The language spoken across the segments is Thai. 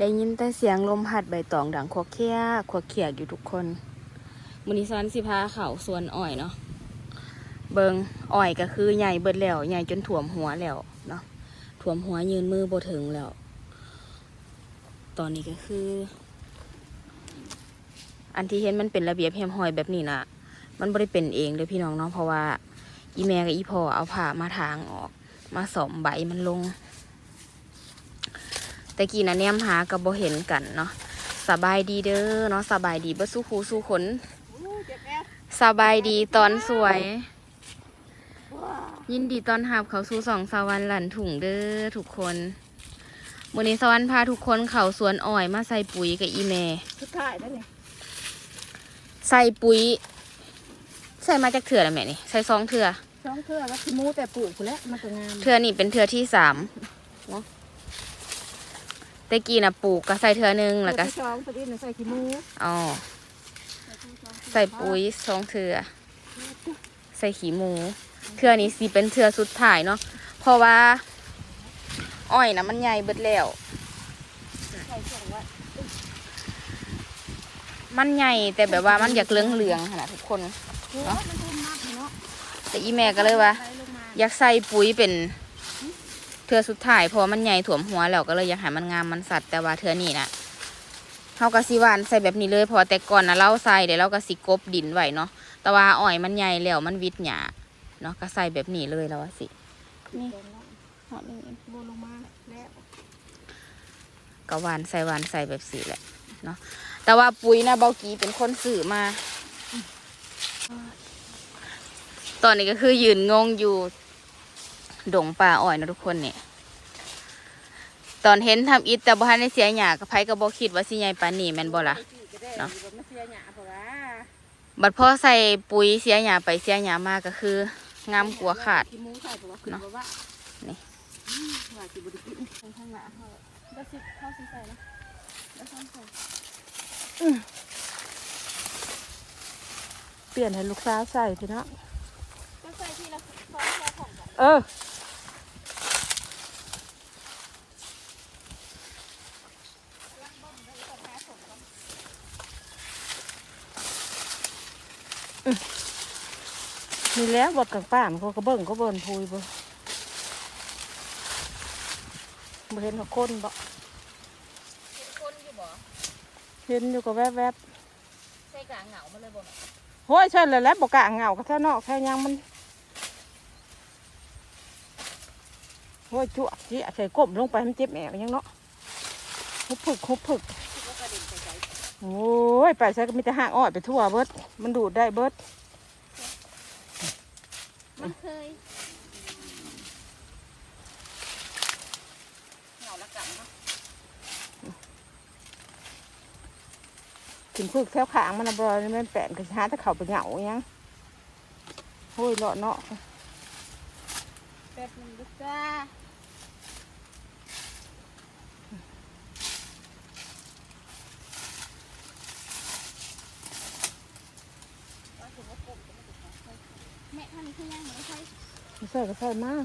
ได้ยินแต่เสียงลมพัดใบตองดังควกเคียกควกเขียกอยู่ทุกคนมือนี้ซ้อนสิพาเขาส่วนอ้อยเนาะเบิงอ้อยก็คือใหญ่เบิดแล้วใหญ่จนถ่วมหัวแล้วเนาะถ่วมหัวยืนมือโบถึงแล้ว ตอนนี้ก็คือ อันที่เห็นมันเป็นระเบียบแฮมหอยแบบนี้นะมันบ่ได้เป็นเองเลยพี่น้องเนาะเพราะว่า อีแม่กับอีพ่อเอาผ้ามาทางออก มาสอมใบมันลง แต่กี้นะเนี่ยหากับบ่เห็นกันเนาะสบายดีเด้อเนาะสบายดีเบ่สู้คูสู้ขนสบายดีตอนสวย ยินดีตอนหับเขาสู่สองสวรรค์หลันถุงเด้อทุกคนวันนี้สวรรค์พาทุกคนเขาสวนอ้อยมาใส่ปุ๋ยกับอีแม่สุดท้ายแล้วนี่ใส่ปุ๋ย ใส่มาจากเถื่อแล้วแม่นี่ใส่ซองเถื่อสองเทื่อแล้วขี้หมูแต่ปลูกกูแล้วมันก็งามเถื่อนี่เป็นเถื่อที่สามเนาะ ต่กี้นะปลูกก็ใส่เถื่อหนึงแล้วก็เทื่อที่สองตัวนี้น่ะใส่ขี้มูอ๋อใส่ปุ๋ยซองเถื่อใส่ขี้หมูเถื่อนี้สิเป็นเถื่อสุดท้ายเนาะเพราะว่า อ้อยนะมันใหญ่เบิดแล้วมันใหญ่แต่แบบว่ามันอยากเหลืองเหลืองขนาดทุกคนเนาะแต่อีแม่ก็เลยว่า อยากใส่ปุ๋ยเป็น เทือสุดท้ายพราะว่ามันใหญ่ถ่วมหัวแล้วก็เลยอยากให้มันงามมันสัตว์แต่ว่าเทือนี่นะเขาก็สิวานใส่แบบนี้เลย พอแต่ก่อนนะเราใส่เดี๋ยวเราก็สิกบดินไหวเนาะแต่ว่าอ้อยมันใหญ่แล้วมันวิดหยาเนาะก็ใส่แบบนี้เลยแล้วสินี่หอมนี่โบลงมาแล้วก็หวานใส่วานใส่แบบสีแหละเนาะแต่ว่าปุ๋ยนะเบากีเป็นคนสื่อมา ตอนนี้ก็คือยืนงงอยู่ ดงป่าอ้อยนะทุกคนเนี่ยตอนเห็นทำอิฐแต่บ่ทันได้เสียหยากับไผก็บ่คิดว่าสิใหญ่ปานนี้แม่นบ่ล่ะเนาะมันเสียหยาเพราะว่าบัดพอใส่ปุ๋ยเสียหยาไปเสียหยามาก็คืองามกลัวขาดขี้หมูใส่เพราะว่าคือเนาะเพราะว่านี่อืมว่าสิบ่ได้กินข้างข้างหน้าเขาแล้วสิเข้าสิใส่นะแล้วเข้าใส่เปลี่ยนให้ลูกสาวใส่พี่น้องก็ใส่ที่ละซองแค่ของกันเออ นี่แหล้วบดกับป้ามนเขาก็เบิ่งเขาเบิ่นพูยบ่บ่เห็นเขาคนบ่คนอยู่บ่เห็นอยู่ก็แวบใส่กลางเหงามาเลยบ่ๆโห้ยใช่เลยแหล้วบ่กะเหงาก็แค่นอกแค่ยังมันโห้ยจุ๊ะจิใส่ก้มลงไปมันเจ็บแอวยังเนาะหุบผึกหุบผึกโอ้ยไปใช้ก็มีแต่ห่างอ้อยไปทั่วเบิดมันดูดได้เบิด มันเคยเหงาละกันเนาะถึงพึกแถวขางมันนะบรอยนี่มันแปนกระชาถ้าเขาไปเหงายังโอ้ยเลาะเนาะแป๊บนึงลูกจ้า แม่ท่านคือย่างไม่ใช่ ไม่ ใส่ก็ใส่มาก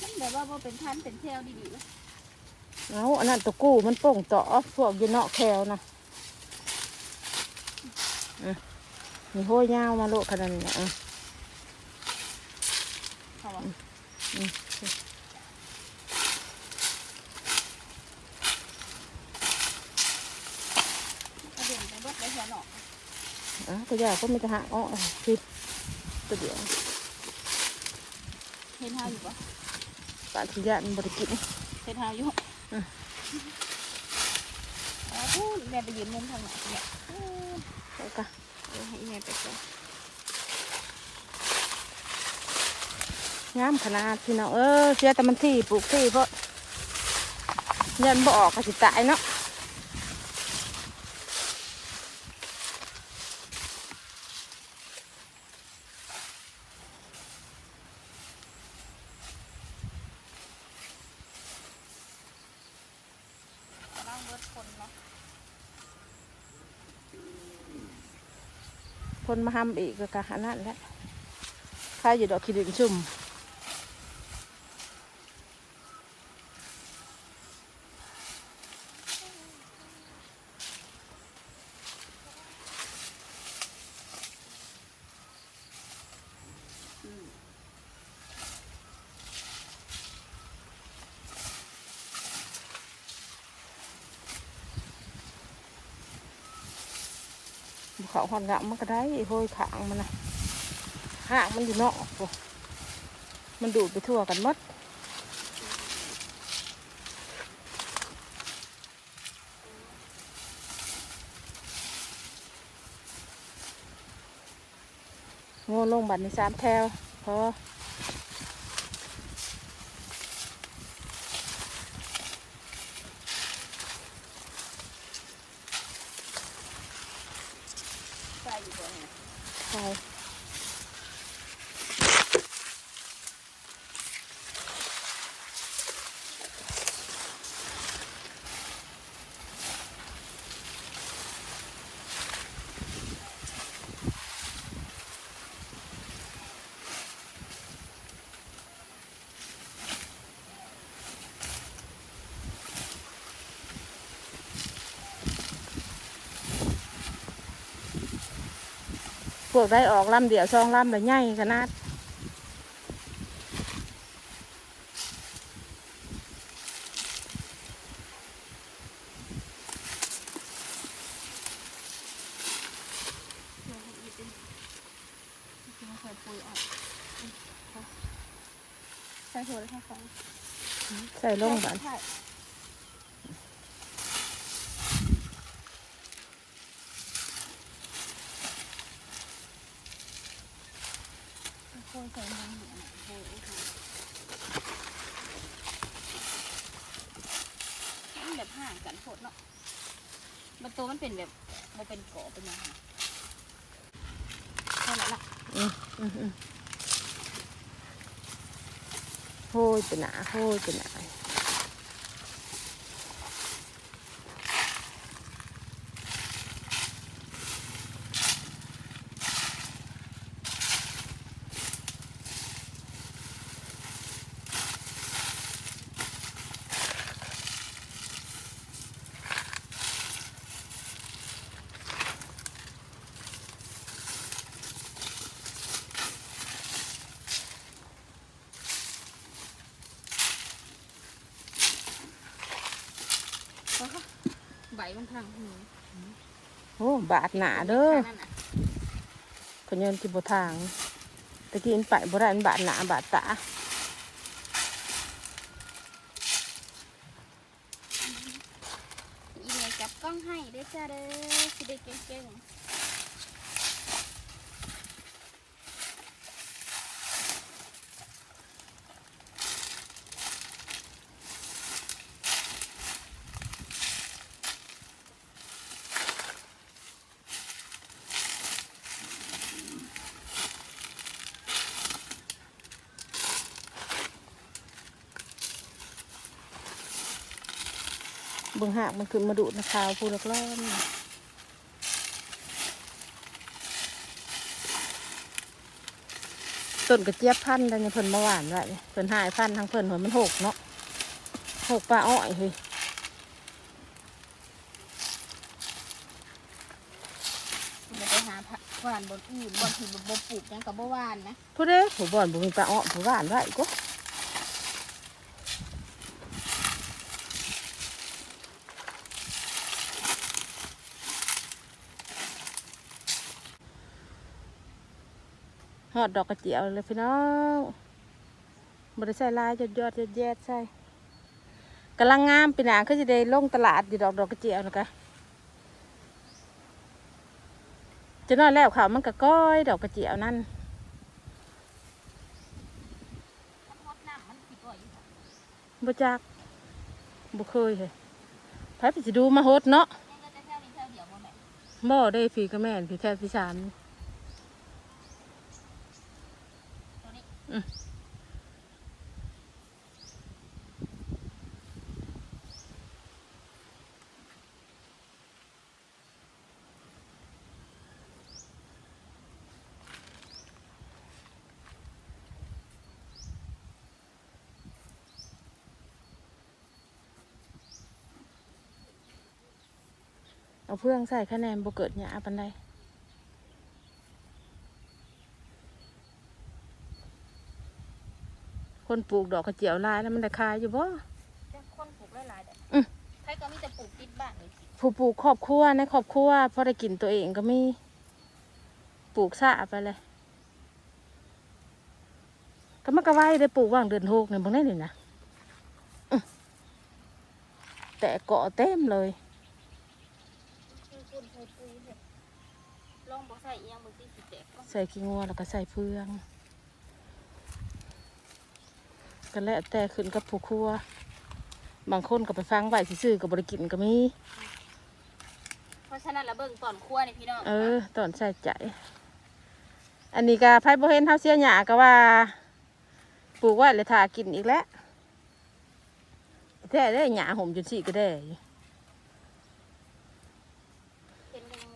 มันแบบว่าบ่เป็นพันเป็นแถวดีๆวะเอาอันนั้นตะกู้มันโป่งต่อพวกอยูเนาะแถวนะอะมีห้อยยาวมาโลกขนาดนี้อะ เขาว่า อืม กระเด็นไปเบิดไปหัวหนอก อะตัวใหญ่ก็มีแต่ห่างอ้อยคิดตัวเดียว เห็นเฮาอยู่ปะปานที่ยานบริกินเห็นเฮาอยู่อืมอ๋อแม่ไปยืนมุมทางไหนเนี่ยแล้วก็เออให้แม่ไปก่อนงามขนาดพี่น้องเออเสียแต่มันที่ปลูกที่เพราะเงินบ่ออกก็สิตายเนาะ กำลังเบิดคนเนาะ คนมาทำอีกก็กะขนาดแหล้วข้าอยู่ดอกขีดินชุ่ม เขาหอนงามันก็ได้โหยขางมันนะหางมันอยู่นอกมันดูดไปทั่วกันหมดงูลงบัดในสามแถวพอ ใส่อยู่ วนี้ใช่พวกได้ออกลำเดียวช่องลำแต่ใหญ่ขนาดลงอีกดิไม่เคยปุยออกใส่หัวเลยค่ะฟังใส่ลงบันใช่โคน ใส่น้ำเหนียวโคนมันแบบห่างกันโคตรเนาะมันตัวมันเป็นแบบมันเป็นเกาะเป็นยังไงใช่แล้วล่ะอืมอืมโหยเป็นหนาโหยเป็นหนา บมันทางหูโอ้บาดหนาเด้อนั่นน่ะขยนที่บทางตะกี้มันไปบ่ได้มันบาดหนาบาดตา อีเมลจับกล้องให้เด้อจ้าเด้อสิได้เก่ง เบิ่งหากมันขึ้นมาดูดนะขาวพูดร้อนต้นกระเจี๊ยบพันธุ์แล้วเนี่ยเพิ่นมาหวานไว้เพิ่นหายพันธุ์ทางเพิ่นเพิ่นมันหกเนาะหกปลาอ้อยเฮ้ยๆมันไปหาผักหวานบนอื่นบนที่บ่ปลูกหยังกับบ่หวานนะผู้เด้ผู้บ่อนบ่มีปลาอ้อยผู้หวานไว้ก็ หอดดอกกระเจียวเลยพี่น้องบริใส่ลายยอดยอดแยดใส่กำลังงามปีหนาคือจะได้ลงตลาดอยู่ดอกดอกกระเจียวนะคะจะนอนแล้วข่าวมันก็ก้อยดอกกระเจียวนั่นมันฮดน้ำมันสิก่อยอยู่ค่ะบ่จักบ่เคยเลยไผไปสิดูมาโฮดเนาะบ่แม่ได้ฝีกับแม่นพี่แท้พี่สาม เอาเพื่องใส่คะแนนบ่เกิดหยาปานใดคนปลูกดอกกระเจียวลายแล้วมันได้ขายอยู่บ่จะคนปลูกหลายๆเด้อือมใครก็มีแต่ปลูกติดบ้านเลยสิผู้ปลูกครอบครัวในครอบครัวพอได้กินตัวเองก็มีแปลูกซะไปเลยก็มันก็ไว้ได้ปลูกว่างเดือนหกเนี่ยบางแน่นี่นะอื้อแต่เกาะเต็มเลย คือคุณใส่ปุ๋ยเห็ด ลองบ่ใส่เอียงบางทีสิแตกก็ใส่ขี้งัวแล้วก็ใส่เฟืองก็แล้วแต่ขึ้นกับผู้ครัว บางคนก็ไปฟังไว้ซื่อๆกับบริกินก็มี เพราะฉะนั้นละเบิ่งตอนคั่วนี่พี่น้องเออ ตอนใส่ใจ อันนี้ก็ไพ่บ่เห็นเท่าเสียหยาก็ว่า ปลูกไว้เลยทากินอีกแล้วแท้ได้หยาห่มจนสี่ก็ได้อยู่ เห็นกันยังบอก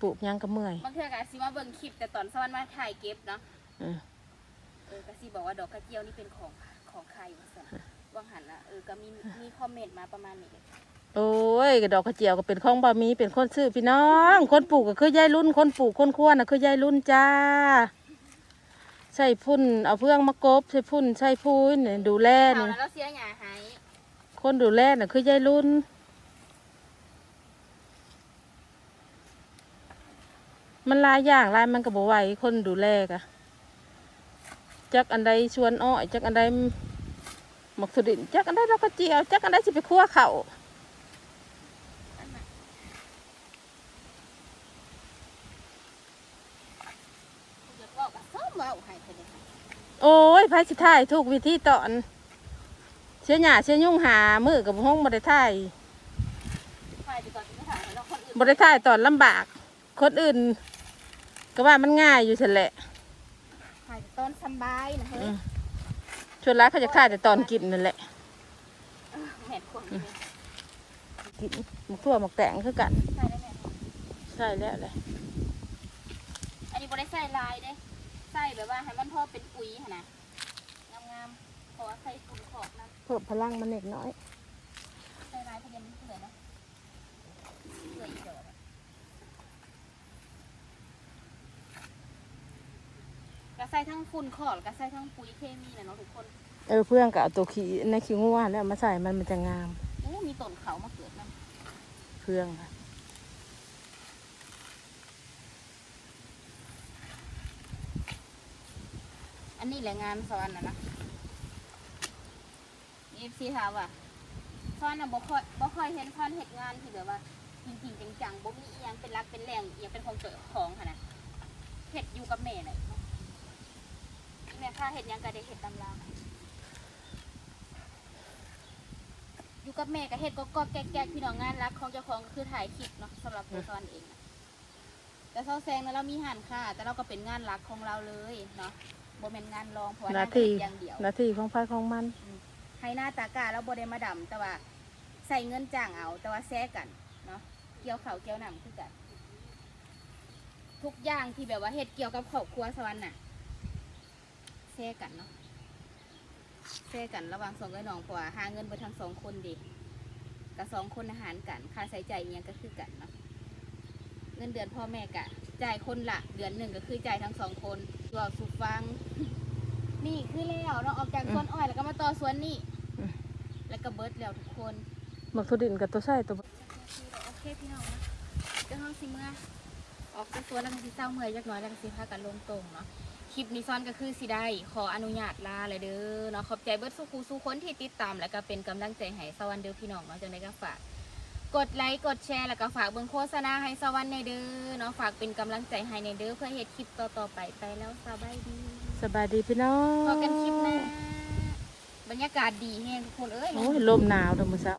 ปลูกหยังก็เมื่อยบางเทื่อก็สิมาเบิ่งคลิปแต่ตอนสวรรค์มาถ่ายเก็บเนาะเออเออก็สิบอกว่าดอกกระเจียวนี่เป็นของของใครวะสันว่างหันละเออก็มีมีคอมเมนต์มาประมาณนี้โอ้ยกระดอกกระเจียวก็เป็นของบะมีเป็นคนซื้อพี่น้อง คนปลูกก็คือยายรุ่น คนปลูกคนขั้วน่ะคือยายรุ่นจ้า ใส่พุ่นเอาเพื่องมากบใส่พุ่นใส่พูนเนี่ยดูแลเอานี่แล้วเราเสียหยาหาย คนดูแลน่ะคือยายรุ่น มันหลายอย่างหลายมันก็บ่ไหวคนดูแลกะจักอันใดชวนอ้อยจักอันใดหมกสุดินจักอันใดเราก็เจียวจักอันใดสิไปคั่วเขาอันน่ะอยากบอกว่าซ้อมเว้าให้เพิ่นเลยค่ะโอ้ยไผสิถ่ายถูกวิธีตอนเสียหญ้าเสียยุ่งหามือกับห้องบ่ได้ถ่ายถ่ายดีกว่าที่ไม่ถ่ายให้เราคนอื่นบ่ได้ถ่ายตอนลำบาก คนอื่น ก็ว่ามันง่ายอยู่ฉันแหละถ่ายแต่ตอนสำบายนะเฮ้ยอืมชวนร้ายเขาจะถ่ายแต่ตอนกินนั่นแหละแม่นคนนี้กินหมกทั่วหมกแตงคือกันถ่ายได้แม่นใช่แล้วเลยอันนี้บ่ได้ใส่ลายเด้ใส่แบบว่าให้มันพอเป็นปุ๋ยหั่นนะงามๆเพราะว่าใส่ฝุ่นขอบน้ำเพิ่มพลังมันเล็กน้อย ใส่ลายพยัญชนะเสือเนาะเสืออีกเดี๋ยว นะก็ใส่ทั้งฝุ่นขอดก็ใส่ทั้งปุ๋ยเคมีนะเนาะทุกคนเออเพื่อนก็เอาตัวขี้ในขี้งัวแล้วมาใส่มันมันจะงามโอ้มีต้นเขามาเกิดนะเพื่องค่ะอันนี้แหละงานสอนนะนะเอฟซีถามว่าสอนน่ะบ่ค่อยบ่ค่อยเห็นพอนเฮ็ดงานที่แบบว่าจริงๆจังๆบ่มีอีหยังเป็นรักเป็นแรงอีหยังเป็นของเจ้าของค่ะนะเฮ็ดอยู่กับแม่น่ะ แม่ค่าเฮ็ดหยังก็ได้เฮ็ดตำราอยู่กับแม่ก็เฮ็ดก็ก็แก๊กๆพี่น้องงานรักของเจ้าของก็คือถ่ายคลิปเนาะสำหรับตัวสอนเองนะแต่เซาแซงนะเรามีหันค่ะ แต่เราก็เป็นงานรักของเราเลยเนาะบ่แม่นงานรองเพราะว่าหน้าเฮ็ที่ดอย่างเดียวหน้าที่ของไฟของมันให้หน้าตากาแล้วบ่ได้มาดำแต่ว่าใส่เงินจ้างเอา แต่ว่าแซะกันเนาะเกี่ยวเขาวเกี่ยวหนำคือกัน ทุกอย่างที่แบบว่าเฮ็ดเกี่ยวกับครอบครัวสวรรค์น่ะ แซะกันเนาะแซะกันระหว่างสองกับน้องเพราะว่าหาเงินไปทั้งสองคนดิกับสองคนอาหารกันค่าใช้จ่ายอิหยังก็คือกันเนาะเงินเดือนพ่อแม่กะจ่ายคนละเดือนหนึ่งก็คือจ่ายทั้งสองคนตัวสุฟัง นี่คือแล้วเนาะออกจากสวนอ้อยแล้วก็มาต่อสวนนี่อืมแล้วก็เบิร์ดแล้วทุกคนหมกสุดินกับตัวใส่ตัวโอเคพี่น้องนะเจ้าห้องสิเมื่อออกจากสวนแล้วก็สิเศร้าเมื่อยจักหน่อยแล้วก็สิพากันลงตรงเนาะ คลิปนี้ซ้อนก็คือสิได้ขออนุญาตลาเลยเด้อเนาะขอบใจเบิร์ดสู้ครูสู้คนที่ติดตาม แล้วก็เป็นกำลังใจให้สวรรค์เด้อพี่น้องเนาะจังได้ก็ฝากกดไลค์กดแชร์แล้วก็ฝากเบิ่งโฆษณาให้สวรรค์ในเด้อเนาะฝากเป็นกำลังใจให้ในเด้อเพื่อเฮ็ดคลิปต่อๆไปไปแล้วสบายดีสบายดีพี่น้องพอกันคลิปหน้าบรรยากาศดีแฮงทุกคนเอ้ยโอ้ยลมหนาวเดอมือเช้า